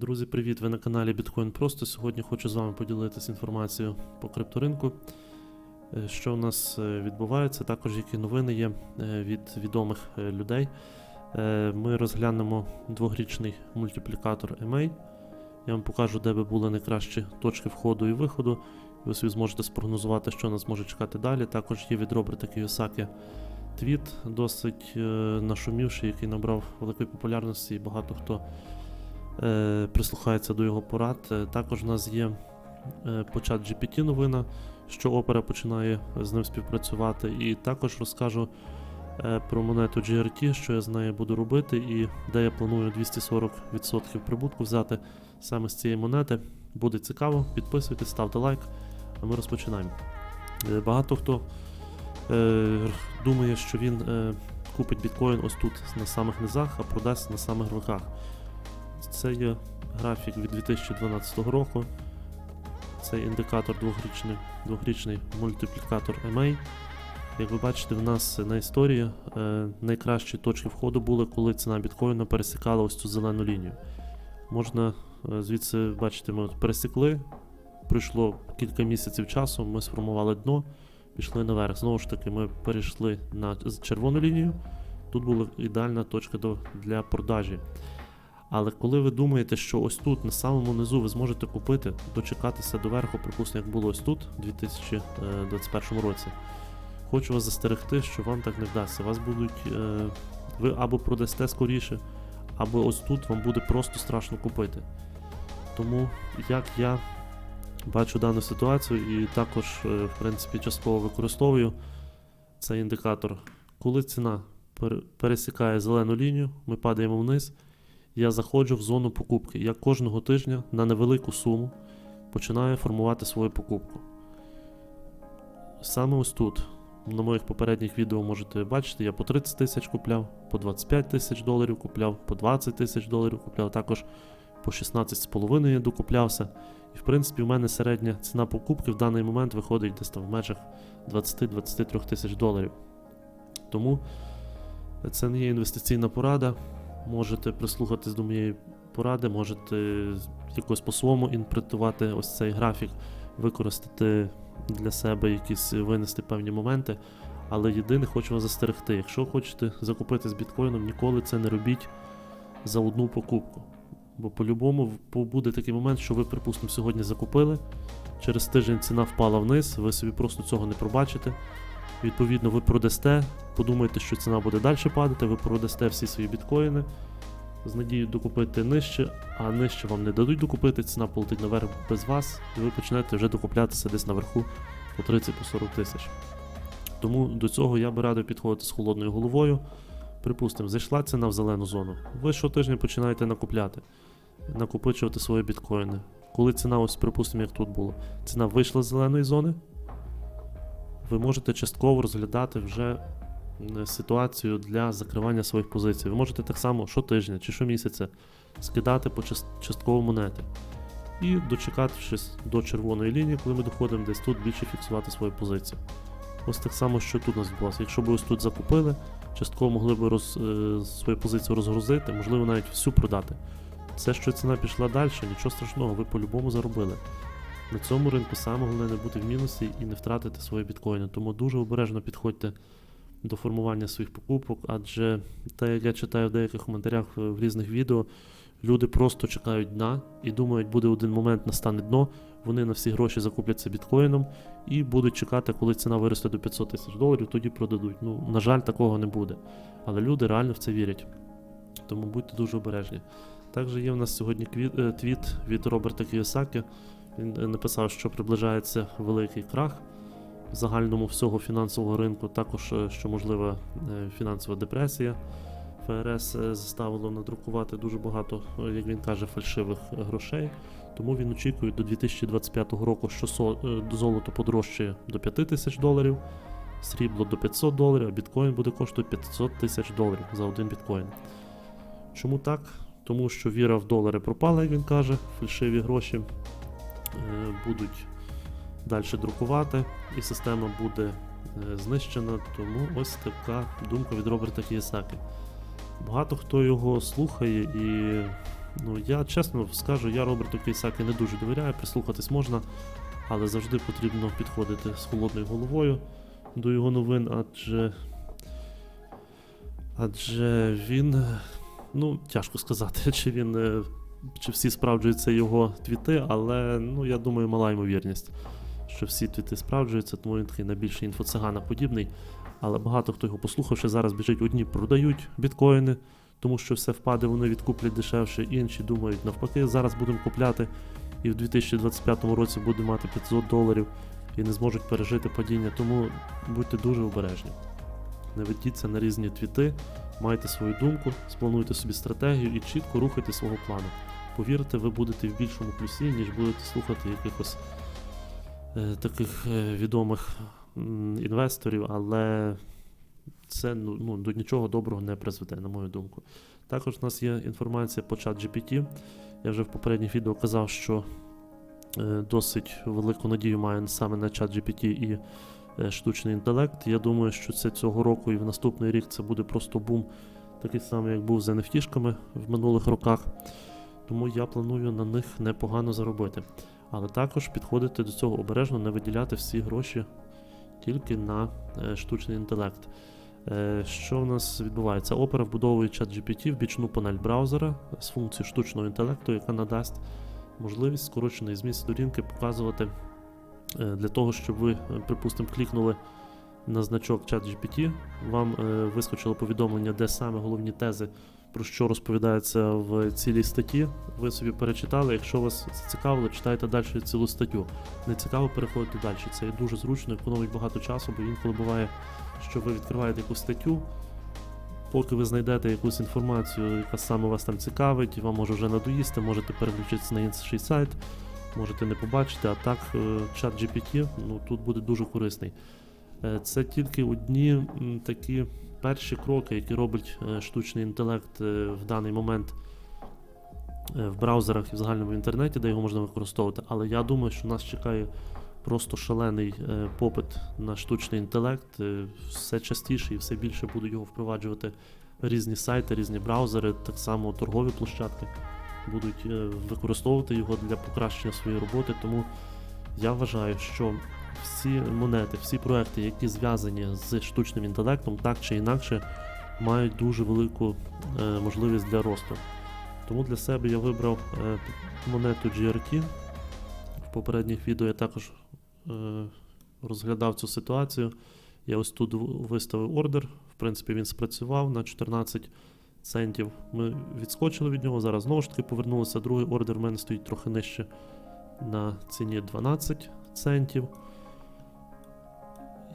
Друзі, привіт! Ви на каналі Bitcoin Просто. Сьогодні хочу з вами поділитися інформацією по крипторинку. Е, Що у нас е, відбувається, також які новини є е, від відомих людей. Ми розглянемо двогрічний мультиплікатор EMA. Я вам покажу, де би були найкращі точки входу і виходу. Ви собі зможете спрогнозувати, що нас може чекати далі. Також є від Роберта Кiyosaki твіт, досить нашумівший, який набрав великої популярності, і багато хто прислухається до його порад. Е, Також в нас є е, по GPT новина, що Opera починає з ним співпрацювати. І також розкажу е, про монету GRT, що я з нею буду робити, і де я планую 240% прибутку взяти саме з цієї монети. Буде цікаво, підписуйтесь, ставте лайк, а ми розпочинаємо. Е, Багато хто е, думає, що він е, купить біткоін ось тут на самих низах, а продасть на самих верхах. Це є графік від 2012 року. Це індикатор двохрічний, двохрічний мультиплікатор MA. Як ви бачите, в нас на історії е, найкращі точки входу були, коли ціна біткоїна пересікала ось цю зелену лінію. Можна е, звідси бачите, ми от пересікли. Пройшло кілька місяців часу, ми сформували дно, пішли наверх. Знову ж таки, ми перейшли на червону лінію. Тут була ідеальна точка до, для продажі. Але коли ви думаєте, що ось тут, на самому низу, ви зможете купити, дочекатися до верху, припустимо, як було ось тут, у 2021 році, хочу вас застерегти, що вам так не вдасться. Вас будуть. Е, ви або продасте скоріше, або ось тут вам буде просто страшно купити. Тому як я бачу дану ситуацію і також, е, в принципі, частково використовую цей індикатор. Коли ціна пересікає зелену лінію, ми падаємо вниз я заходжу в зону покупки. Я кожного тижня на невелику суму починаю формувати свою покупку. Саме ось тут, на моїх попередніх відео можете бачити, я по 30 тисяч купляв, по 25 тисяч доларів купляв, по 20 тисяч доларів купляв, також по 16,5 я докуплявся. І в принципі, в мене середня ціна покупки в даний момент виходить десь там в межах 20-23 тисяч доларів. Тому це не є інвестиційна порада можете прислухатись до моєї поради, можете якось по-своєму інтерпретувати ось цей графік, використати для себе якісь винести певні моменти. Але єдине хочу вас застерегти, якщо хочете закупити з біткоїном, ніколи це не робіть за одну покупку. Бо по-любому буде такий момент, що ви, припустимо, сьогодні закупили, через тиждень ціна впала вниз, ви собі просто цього не пробачите. Відповідно, ви продасте, подумаєте, що ціна буде далі падати, ви продасте всі свої біткоїни з надією докупити нижче, а нижче вам не дадуть докупити, ціна полетить наверх без вас, і ви почнете вже докуплятися десь наверху по 30-40 тисяч. Тому до цього я би радив підходити з холодною головою. Припустимо, зайшла ціна в зелену зону. Ви щотижня починаєте накупляти, накопичувати свої біткоїни. Коли ціна, ось припустимо, як тут було, ціна вийшла з зеленої зони, ви можете частково розглядати вже ситуацію для закривання своїх позицій. Ви можете так само щотижня чи щомісяця скидати по частково монети. І дочекатися до червоної лінії, коли ми доходимо десь тут більше фіксувати свою позицію. Ось так само, що тут у нас відбулося. Якщо б ось тут закупили, частково могли б роз, е, свою позицію розгрузити, можливо, навіть всю продати. Це, що ціна пішла далі, нічого страшного, ви по-любому заробили. На цьому ринку саме головне не бути в мінусі і не втратити свої біткоїни. Тому дуже обережно підходьте до формування своїх покупок, адже те, як я читаю в деяких коментарях е, в різних відео, люди просто чекають дна і думають, буде один момент настане дно, вони на всі гроші закупляться біткоїном і будуть чекати, коли ціна виросте до 500 тисяч доларів, тоді продадуть. Ну, на жаль, такого не буде. Але люди реально в це вірять. Тому будьте дуже обережні. Також є в нас сьогодні е, твіт від Роберта Кіосакі. Він е, написав, що приближається великий крах в загальному всього фінансового ринку, також е, що можлива е, фінансова депресія. ФРС заставило надрукувати дуже багато, як він каже, фальшивих грошей. Тому він очікує до 2025 року, що золото подорожчає до 5 тисяч доларів, срібло до 500 доларів, а біткоін буде коштувати 500 тисяч доларів за один біткоін. Чому так? Тому що віра в долари пропала, як він каже, фальшиві гроші будуть далі друкувати, і система буде е, знищена. Тому ось така думка від Роберта Кієсаки. Багато хто його слухає і Ну, я чесно скажу, я Роберту Кейсакі не дуже довіряю, прислухатись можна, але завжди потрібно підходити з холодною головою до його новин, адже. Адже він. Ну, тяжко сказати, чи він. Чи всі справджуються його твіти, але ну, я думаю, мала ймовірність, що всі твіти справджуються, тому він такий найбільший інфоцигана подібний. Але багато хто його послухавши, зараз біжить одні продають біткоїни, тому що все впаде, вони відкуплять дешевше. Інші думають, навпаки, зараз будемо купляти і в 2025 році будемо мати 500 доларів і не зможуть пережити падіння. Тому будьте дуже обережні. Не ведіться на різні твіти, майте свою думку, сплануйте собі стратегію і чітко рухайте свого плану. Повірте, ви будете в більшому плюсі, ніж будете слухати якихось е, таких е, відомих інвесторів, але це ну, ну, до нічого доброго не призведе, на мою думку. Також у нас є інформація по чат GPT. Я вже в попередніх відео казав, що е, досить велику надію маю саме на чат GPT і штучний інтелект. Я думаю, що це цього року і в наступний рік це буде просто бум, такий самий, як був з NFT-шками в минулих роках. Тому я планую на них непогано заробити. Але також підходити до цього обережно, не виділяти всі гроші тільки на е, штучний інтелект. Е, Що в нас відбувається? Opera вбудовує чат GPT в бічну панель браузера з функцією штучного інтелекту, яка надасть можливість скорочений зміст сторінки показувати е, для того, щоб ви, е, припустимо, клікнули на значок чат GPT, вам е, вискочило повідомлення, де саме головні тези, про що розповідається в цілій статті. Ви собі перечитали. Якщо вас зацікавило, читайте далі цілу статтю. Не цікаво, переходите далі. Це є дуже зручно, економить багато часу, бо інколи буває, що ви відкриваєте якусь статтю. Поки ви знайдете якусь інформацію, яка саме вас там цікавить, вам може вже надоїсти, можете переключитися на інший сайт, можете не побачити, а так е, чат GPT ну, тут буде дуже корисний. Е, Це тільки одні такі перші кроки, які робить е, штучний інтелект в даний момент в браузерах і в загальному інтернеті, де його можна використовувати. Але я думаю, що нас чекає просто шалений попит на штучний інтелект. Все частіше і все більше будуть його впроваджувати різні сайти, різні браузери, так само торгові площадки будуть е, використовувати його для покращення своєї роботи. Тому я вважаю, що всі монети, всі проекти, які зв'язані з штучним інтелектом, так чи інакше, мають дуже велику е, можливість для росту. Тому для себе я вибрав е, монету GRT. В попередніх відео я також розглядав цю ситуацію. Я ось тут виставив ордер. В принципі, він спрацював на 14 центів. Ми відскочили від нього. Зараз знову ж таки повернулися. Другий ордер в мене стоїть трохи нижче на ціні 12 центів.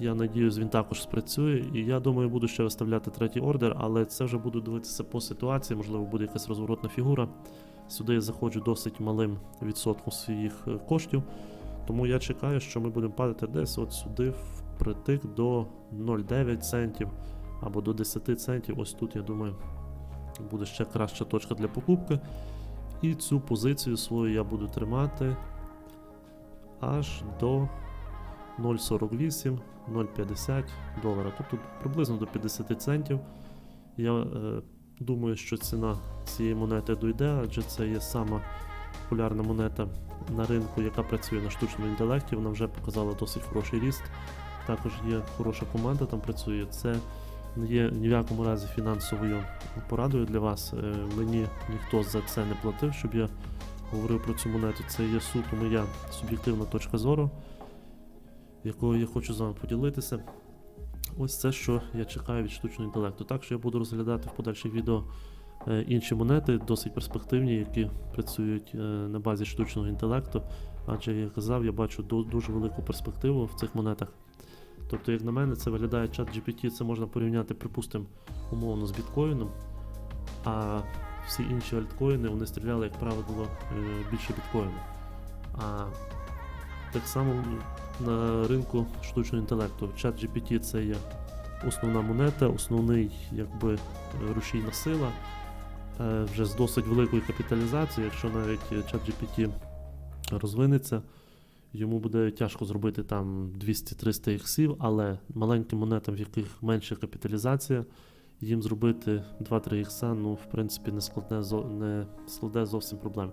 Я надіюсь, він також спрацює. І я думаю, буду ще виставляти третій ордер, але це вже буду дивитися по ситуації. Можливо, буде якась розворотна фігура. Сюди я заходжу досить малим відсотком своїх е, коштів. Тому я чекаю, що ми будемо падати десь от сюди впритик до 0,9 центів або до 10 центів. Ось тут, я думаю, буде ще краща точка для покупки. І цю позицію свою я буду тримати аж до 0,48, 0,50 долара. Тобто приблизно до 50 центів. Я е, думаю, що ціна цієї монети дойде, адже це є сама популярна монета на ринку, яка працює на штучному інтелекті. Вона вже показала досить хороший ріст. Також є хороша команда, там працює. Це не є ні в якому разі фінансовою порадою для вас. Е, Мені ніхто за це не платив, щоб я говорив про цю монету. Це є суто моя суб'єктивна точка зору, якою я хочу з вами поділитися. Ось це, що я чекаю від штучного інтелекту. Так що я буду розглядати в подальших відео е, інші монети, досить перспективні, які працюють е, на базі штучного інтелекту. Адже як я казав, я бачу дуже велику перспективу в цих монетах. Тобто, як на мене, це виглядає чат GPT, це можна порівняти, припустимо, умовно з біткоїном. А всі інші альткоїни вони стріляли, як правило, е, більше біткоїну. А так само на ринку штучного інтелекту. Чат GPT це є основна монета, основний якби рушійна сила. Е, Вже з досить великою капіталізацією, якщо навіть чат GPT розвинеться, йому буде тяжко зробити там 200-300 іксів, але маленьким монетам, в яких менша капіталізація, їм зробити 2-3 ікса, ну, в принципі, не складне, не складе зовсім проблем.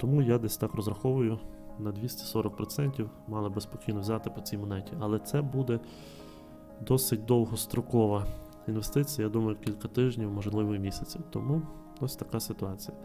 Тому я десь так розраховую на 240% мали би спокійно взяти по цій монеті. Але це буде досить довгострокова інвестиція, я думаю, кілька тижнів, можливо, і місяців. Тому ось така ситуація.